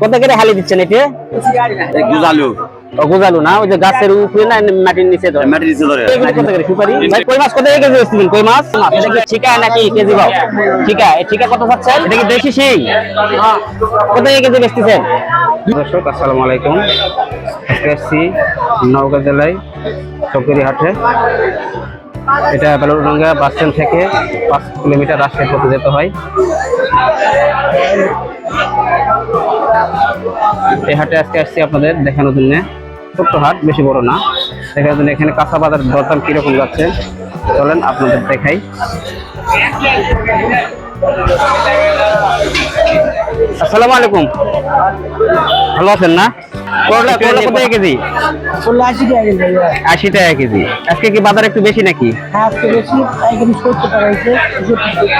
কত করে হালি দিচ্ছেন এটা? গুজালু। ও গোজালু না? ওই যে গাছের উপরে না মাটির নিচে ধরে? মাটির নিচে ধরে। এগুলো কত করে সুপারি? ভাই কই মাছ? কত কেজি কই মাছ? এটা কি ঠিকা নাকি কেজি ভাও? ঠিকা এই ঠিকা কত পাচ্ছেন এটা কি দেশি শিং? কত কেজি বেচতেছেন? দর্শক আসসালামু আলাইকুম। আজকে আসছি নওগাঁ জেলায় চকরি হাটে। এটা বেলুরডাঙ্গা বাস স্ট্যান্ড থেকে পাঁচ কিলোমিটার রাজশাহী পথে যেতে হয়। এই হাটে আজকে আসছি আপনাদের দেখানোর জন্য। ছোট্ট হাট, বেশি বড় না। দেখানোর জন্য এখানে কাঁচা বাজার দরদাম কীরকম যাচ্ছে? চলেন আপনাদের দেখাই। আসসালামু আলাইকুম। ভালো আছেন না? করলা করলা কত টাকা কেজি? ষোলো আশি টাকা কেজি টাকা আজকে কি বাজার একটু বেশি নাকি? হ্যাঁ আজকে বেশি। পাইকারি সত্তর টাকা হয়েছে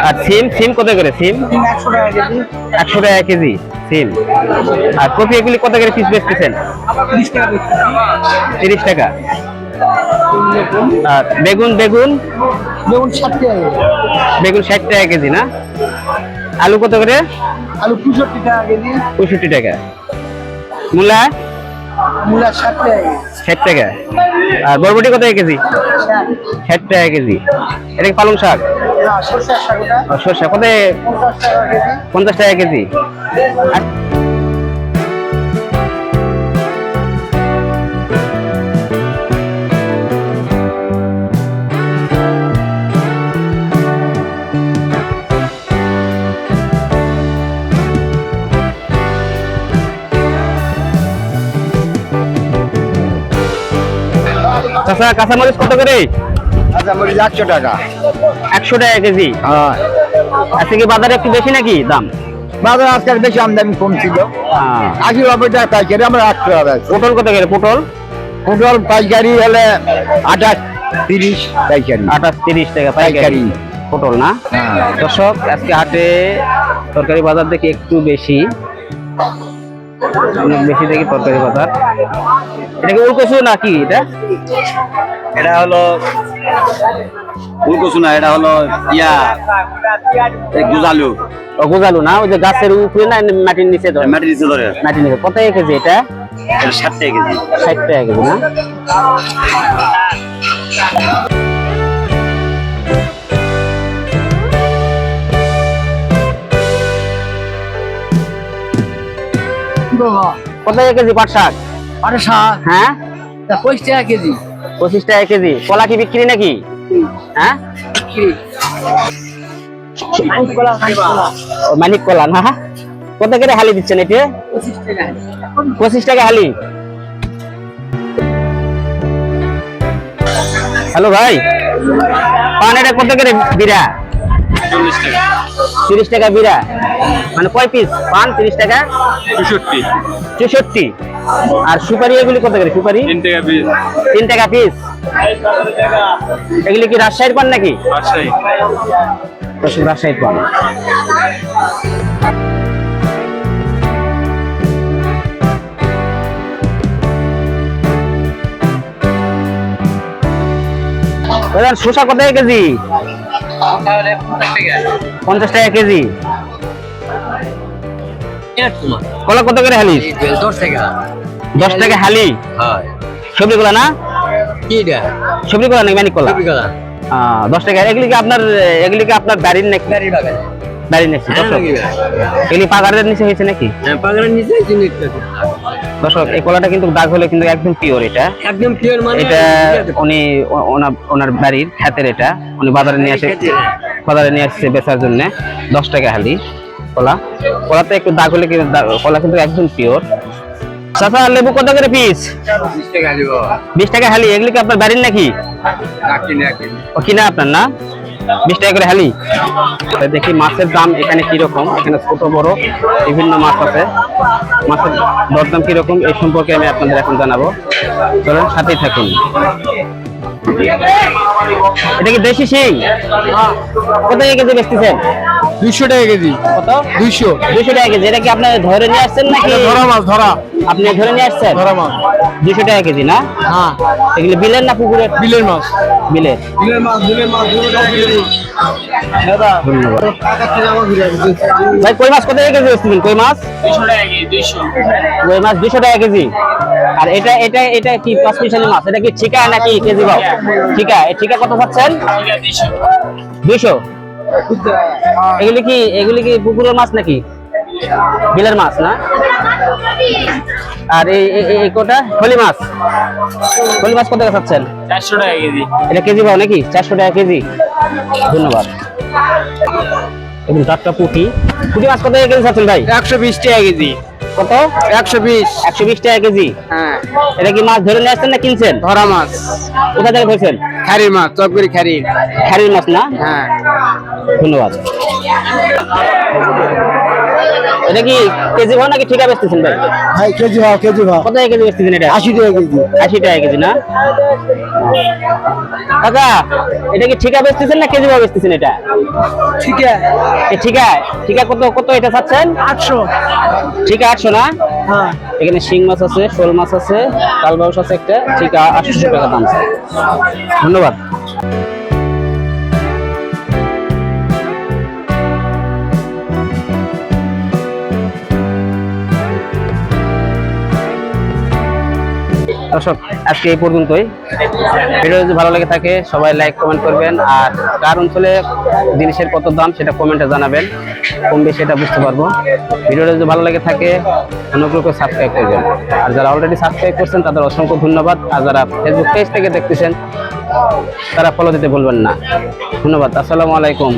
আর সিম সিম কত করে? সিম? একশো টাকা কেজি। একশো টাকা কেজি সিম। আর কপি এগুলি কত করে পিস বেচতেছেন? টাকা বেশি তিরিশ টাকা। আর বেগুন বেগুন? বেগুন ষাট টাকা কেজি। বেগুন ষাট টাকা কেজি না? আলু কত করে? আলু পঁয়ষট্টি টাকা কেজি। পঁয়ষট্টি টাকা। মূলা? মূলা ষাট টাকা ষাট টাকা। আর বরবটি কত কেজি? ষাট টাকা কেজি। এটা কি পালং শাক? সরষা কত? পঞ্চাশ টাকা কেজি। কাঁচা কাঁচামরিচ কত করে? আচ্ছা মরিচ একশো টাকা। একশো টাকা কেজি? হ্যাঁ। আজকে কি বাজারে একটু বেশি নাকি দাম? বাজার আজকাল বেশি আমদানি কম ছিল হ্যাঁ। আশি নব্বই টাকা পাইকারি আমরা আটশো টাকা পটল কত করে? পটল? পটল পাইকারি হলে আঠাশ তিরিশ পাইকারি। আঠাশ তিরিশ টাকা পাইকারি। পটল না? হ্যাঁ। দর্শক আজকে হাটে তরকারি বাজার দেখি একটু বেশি। অনেক বেশি দেখি তরকারি বাজার। এটা কি উলকচু নাকি এটা? এটা হলো ফুলকচু না এটা হলো ইয়া গুজালু। ও না? ওই যে গাছের উপরে না মাটির নিচে ধরে? মাটির নিচে ধরে। মাটির নিচে। কত কেজি এটা? এটা ষাট টাকা কেজি। ষাট টাকা কেজি না? কত টাকা কেজি পাট শাক? আরে শাক। হ্যাঁ? পঁচিশ টাকা কেজি। পঁচিশ টাকা কেজি। কলা কি বিক্রি নাকি? হ্যাঁ? মানিক কলা না? কত করে হালি দিচ্ছেন এটা? পঁচিশ টাকা। হালি? হ্যালো ভাই। পান এটা কত করে টাকা তিরিশ টাকা বিড়া। মানে কয় পিস পান তিরিশ টাকা? চৌষট্টি। চৌষট্টি। আর সুপারি এগুলি কত করে? সুপারি? তিন টাকা পিস তিন টাকা পিস এগুলি কি রাজশাহীর পান নাকি? রাজশাহী। রাজশাহীর পান। শসা কত টাকা কেজি পঞ্চাশ টাকা। কেজি? কলা কত করে হালি দশ টাকা। দশ টাকা হালি? হয়। সবজি কলা না? কি সবজি কলা নাকি মানিক কলা? দশ টাকা। এগুলি কি আপনার এগুলি কি আপনার বাড়ির নাকি? বাগান। বাড়ির নাকি হ্যাঁ, এগুলি পাগারের নিচে হয়েছে নাকি? হ্যাঁ পাগড়ার নিচে দর্শক এই কলাটা কিন্তু দাগ হলে কিন্তু একদম পিওর এটা। একদম পিওর মানে এটা উনি ওনার ওনার বাড়ির এটা। উনি বাজারে নিয়ে আসে বাজারে নিয়ে আসছে বেচার জন্য। দশ টাকা হালি কলা। কলাতে একটু দাগ হলে কিন্তু কলা কিন্তু একদম পিওর চাচা লেবু কত করে পিস বিশ টাকা দিব বিশ টাকা হালি এগুলি কি আপনার বাড়ির নাকি? কিনা আপনার না? বিশ টাকা করে হালি দেখি মাছের দাম এখানে কীরকম? এখানে ছোট, বড়, বিভিন্ন মাছ আছে। মাছের দরদাম কীরকম? এই সম্পর্কে আমি আপনাদের এখন জানাব। চলুন, সাথেই থাকুন। এটা কি দেশি শিং? কত টাকা কেজি বেচতেছেন? দুইশো টাকা কেজি। কত? দুইশো। দুশো টাকা কেজি। এটা কি আপনি ধরে নিয়ে আসছেন নাকি? ধরা মাছ ধরা। আপনি ধরে নিয়ে আসছেন? ধরা মাছ। দুশো টাকা কেজি না? হ্যাঁ। এগুলো বিলের না পুকুরের? বিলের মাছ। বিলের। বিলের মাছ বিলের মাছ দুশো টাকা কেজি। ধন্যবাদ। টাকা থেকে আমার ভাই কই মাছ কত টাকা কেজি কই মাছ? কই মাছ? দুশো টাকা কেজি। আর এটা এটা এটা কি পাঁচ মাছ? এটা কি ঠিকা নাকি কেজি ভাও? ঠিকা ঠিকা কত পাচ্ছেন দুইশো। এগুলি কি এগুলি কি পুকুরের মাছ নাকি? বিলের মাছ না? আর এই কোটা? হলি মাছ। হলি মাছ কত টাকা পাচ্ছেন চারশো টাকা কেজি। এটা কেজি ভাও নাকি? চারশো টাকা কেজি। ধন্যবাদ। এবং টাটকা পুঁটি। পুঁটি মাছ কত কেজি চাচ্ছেন ভাই? একশো বিশ টাকা কেজি। কত? একশো বিশ। একশো বিশ টাকা কেজি। হ্যাঁ। এটা কি মাছ ধরে নিয়ে আসছেন না কিনছেন? ধরা মাছ। কোথা থেকে ধরছেন? খারির মাছ চপগুড়ি খারির। খারির মাছ না? হ্যাঁ। ধন্যবাদ। এটা কি কেজি ভাও নাকি ঠিকা বেচতেছেন ভাই? ভাই কেজি ভাও কেজি ভাও। কত কেজি বেচতেছেন এটা? আশি টাকা কেজি। আশি টাকা কেজি না? কাকা এটা কি ঠিকা বেচতেছেন না কেজি ভাও বেচতেছেন এটা? ঠিক। আছে এ ঠিকা ঠিকা কত কত এটা চাচ্ছেন? আটশো। ঠিকা আটশো না? হ্যাঁ। এখানে শিং মাছ আছে শোল মাছ আছে কালবাউস আছে একটা ঠিকা আটশো টাকা দাম। আছে। ধন্যবাদ। দর্শক, আজকে এই পর্যন্তই। ভিডিও যদি ভালো লেগে থাকে, সবাই লাইক কমেন্ট করবেন। আর কার অঞ্চলে জিনিসের কত দাম, সেটা কমেন্টে জানাবেন। কম বেশি এটা বুঝতে পারব। ভিডিওটা যদি ভালো লেগে থাকে অনুগ্রহ করে সাবস্ক্রাইব করবেন আর যারা অলরেডি সাবস্ক্রাইব করছেন, তাদের অসংখ্য ধন্যবাদ। আর যারা ফেসবুক পেজ থেকে দেখতেছেন, তারা ফলো দিতে ভুলবেন না। ধন্যবাদ। আসসালামু আলাইকুম।